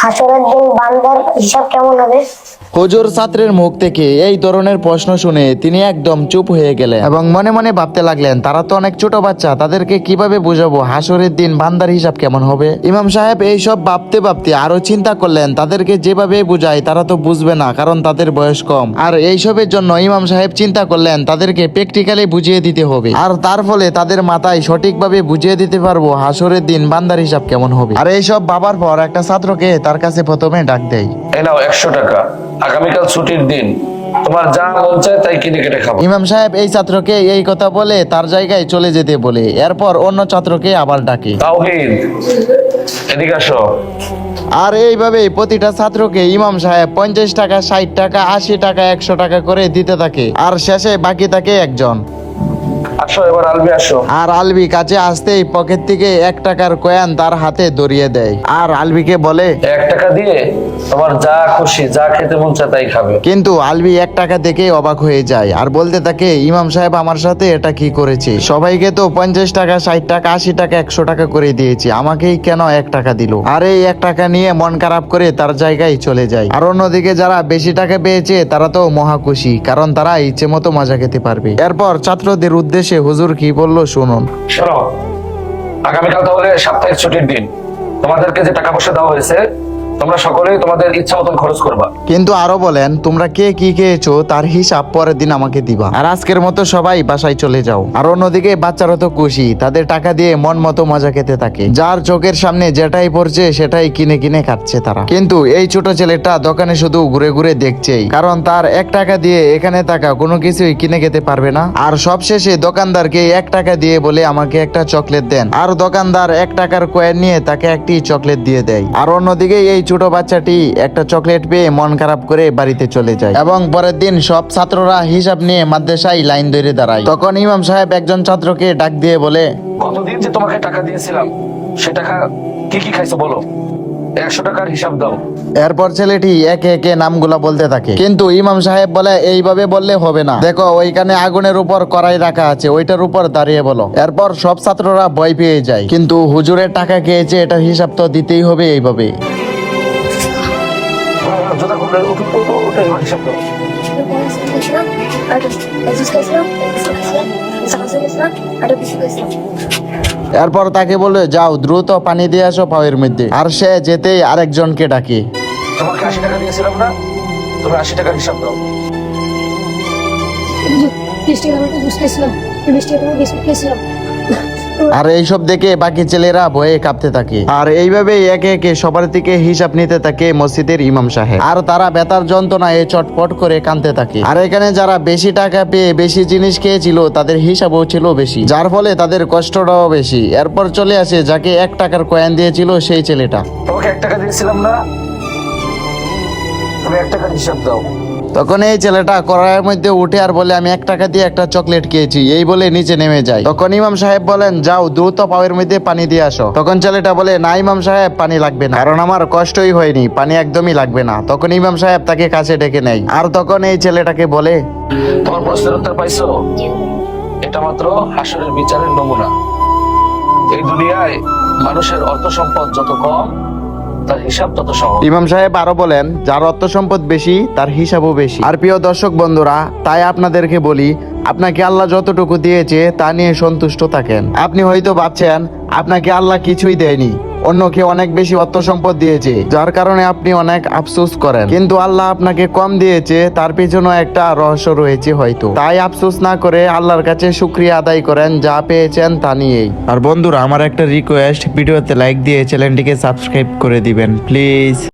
হাসরের দিন বান্দার হিসাব কেমন হবে? হুজুর ছাত্রের মুখ থেকে এই ধরনের প্রশ্ন শুনে তিনি একদম চুপ হয়ে গেলেন এবং মনে মনে ভাবতে লাগলেন, তারা তো অনেক ছোট বাচ্চা, তাদেরকে কীভাবে বুঝাবো? হাসরের দিন বান্দার হিসাব কেমন হবে? ইমাম সাহেব এইসব ভাবতে ভাবতে আরও চিন্তা করলেন, তাদেরকে যেভাবে বুঝায় তারা তো বুঝবে না, কারণ তাদের বয়স কম। আর এইসবের জন্য ইমাম সাহেব চিন্তা করলেন, তাদেরকে প্র্যাকটিক্যালি বুঝিয়ে দিতে হবে। আর তার ফলে তাদের মাথায় সঠিকভাবে বুঝিয়ে দিতে পারব হাসরের দিন বান্দার হিসাব কেমন হবে। আর এইসব বাবার পর একটা ছাত্রকে তার কাছে প্রথমে ডাক দেয়। এই নাও একশো টাকা। আগামীকাল ছুটির দিন। তোমার যা মন চায় তাই কিনে কেটে খাব। ইমাম সাহেব এই ছাত্রকে এই কথা বলে তার জায়গায় চলে যেতে বলে। এরপর অন্য ছাত্রকে আবার ডাকে। তাওহিদ এদিকে আসো। আর এইভাবে প্রতিটা ছাত্রকে ইমাম সাহেব পঞ্চাশ টাকা ষাট টাকা আশি টাকা একশো টাকা করে দিতে থাকে। আর শেষে বাকি থাকে একজন। আসো এবার আলবি আসো। আর আলবি কাছে আসতেই পকেট থেকে এক টাকার কয়েন তার হাতে ধরিয়ে দেয়। আর আলবিকে বলে এক টাকা দিয়ে তোমার যা খুশি যা খেতে মন চায় তাই খাবে। কিন্তু আলবি এক টাকা দেখে অবাক হয়ে যায় আর বলতে থাকে ইমাম সাহেব আমার সাথে এটা কি করেছে? সবাইকে তো পঞ্চাশ টাকা ষাট টাকা আশি টাকা একশো টাকা করে দিয়েছি। আমাকেই কেন এক টাকা দিল? আর এই এক টাকা নিয়ে মন খারাপ করে তার জায়গায় চলে যায়। আর অন্যদিকে যারা বেশি টাকা পেয়েছে তারা তো মহা খুশি কারণ তারা ইচ্ছে মতো মজা খেতে পারবে। এরপর ছাত্রদের উদ্দেশ্যে হুজুর কি বলল শুনুন। শোনো, আগামীকাল তাহলে সাপ্তাহিক ছুটির দিন। তোমাদেরকে যে টাকা পয়সা দেওয়া হয়েছে তোমরা সকলেই তোমাদের ইচ্ছা মতন খরচ করবা। কিন্তু আরও বলেন, তোমরা কে কি খেয়েছো, তার হিসাব পরের দিন আমাকে দিবা। আর আজকের মতো সবাই বাসায় চলে যাও। আর অন্যদিকে বাচ্চারা তো খুশি, তাদের টাকা দিয়ে মন মতো মজা খেতে থাকে। যার চোখের সামনে যেটাই পড়ছে, সেটাই কিনে কিনে খাচ্ছে তারা। কিন্তু এই ছোট ছেলেটা দোকানে শুধু ঘুরে ঘুরে দেখছেই। কারণ তার এক টাকা দিয়ে এখানে থাকা কোনো কিছুই কিনে খেতে পারবে না। আর সবশেষে দোকানদারকে এক টাকা দিয়ে বলে আমাকে একটা চকলেট দেন। আর দোকানদার এক টাকার কয়েন নিয়ে তাকে একটি চকলেট দিয়ে দেয়। আর অন্যদিকে এই ছোট বাচ্চাটি একটা চকলেট পেয়ে মন খারাপ করে বাড়িতে চলে যায়। এবং পরের দিন সব ছাত্ররা হিসাব নিয়ে মাদ্রাসায় লাইন ধরে দাঁড়ায়। তখন ইমাম সাহেব একজন ছাত্রকে ডাক দিয়ে বলে কতদিন যে তোমাকে টাকা দিয়েছিলাম সে টাকা কি কি খাইছো বলো? একশো টাকার হিসাব দাও। এরপর ছেলেটি একে একে নামগুলা বলতে থাকে। কিন্তু ইমাম সাহেব বলে এইভাবে বললে হবে না। দেখো ওইখানে আগুনের উপর কড়াই রাখা আছে ওইটার উপর দাঁড়িয়ে বলো। এরপর সব ছাত্ররা ভয় পেয়ে যায়। কিন্তু হুজুরের টাকা খেয়েছে এটা হিসাব তো দিতেই হবে এইভাবে। গেছিলাম এরপর তাকে বলে যাও দ্রুত পানি দিয়ে আসো পাওয়ের মধ্যে। আর সে যেতেই আরেকজনকে ডাকে। তোমাকে আশি টাকা দিয়েছিলাম না? তুমি আশি টাকার হিসাব দাও। বিশ টাকা আমি জুস খেয়েছিলাম বিশ টাকা বিস্কুট খেয়েছিলাম। আর এইসব দেখে বাকি ছেলেরা ভয়ে কাঁপতে থাকে। আর এইভাবে একে একে সবার থেকে হিসাব নিতে থাকে মসজিদের ইমাম সাহেব। আর তারা বেতার যন্ত্রণায় চটপট করে কাঁদতে থাকে। আর এখানে যারা বেশি টাকা পেয়ে বেশি জিনিস খেয়েছিল তাদের হিসাবও ছিল বেশি। যার ফলে তাদের কষ্টটাও বেশি। এরপর চলে আসে যাকে এক টাকার কয়েন দিয়েছিল সেই ছেলেটা। তোমাকে এক টাকা দিয়েছিলাম না? তুমি এক টাকার হিসাব দাও। তখন এই ছেলেটা কড়াইয়ের মধ্যে উঠে আর বলে, আমি এক টাকা দিয়ে একটা চকলেট খেয়েছি। এই বলে নিচে নেমে যায়। তখন ইমাম সাহেব বলেন, যাও, দ্রুত পাওয়ের মধ্যে পানি দিয়ে আসো। তখন ছেলেটা বলে, না ইমাম সাহেব, পানি লাগবে না। কারণ আমার কষ্টই হয়নি, পানি একদমই লাগবে না। তখন ইমাম সাহেব তাকে কাছে ডেকে নেয়। আর তখন এই ছেলেটাকে বলে, তোমার প্রশ্নের উত্তর পাইছো? এটা মাত্র হাসরের বিচারের নমুনা। এই দুনিয়ায় মানুষের অর্থ সম্পদ যত কম তার হিসাব তত সহজ। ইমাম সাহেব আরও বলেন, যার অর্থ সম্পদ বেশি, তার হিসাবও বেশি। আর প্রিয় দর্শক বন্ধুরা, তাই আপনাদেরকে বলি, আপনাকে আল্লাহ যতটুকু দিয়েছে, তা নিয়ে সন্তুষ্ট থাকেন। আপনি হয়তো ভাবছেন, আপনাকে আল্লাহ কিছুই দেয়নি। অন্যকে অনেক বেশি অর্থ সম্পদ দিয়েছে, যার কারণে আপনি অনেক আফসোস করেন। কিন্তু আল্লাহ আপনাকে কম দিয়েছে, তার পিছনে একটা রহস্য রয়েছে হয়তো। তাই আফসোস না করে আল্লাহর কাছে শুক্রিয়া আদায় করেন, যা পেয়েছেন তা নিয়েই। আর বন্ধুরা, আমার একটা রিকোয়েস্ট ভিডিওতে লাইক দিয়ে চ্যানেলটিকে সাবস্ক্রাইব করে দিবেন প্লিজ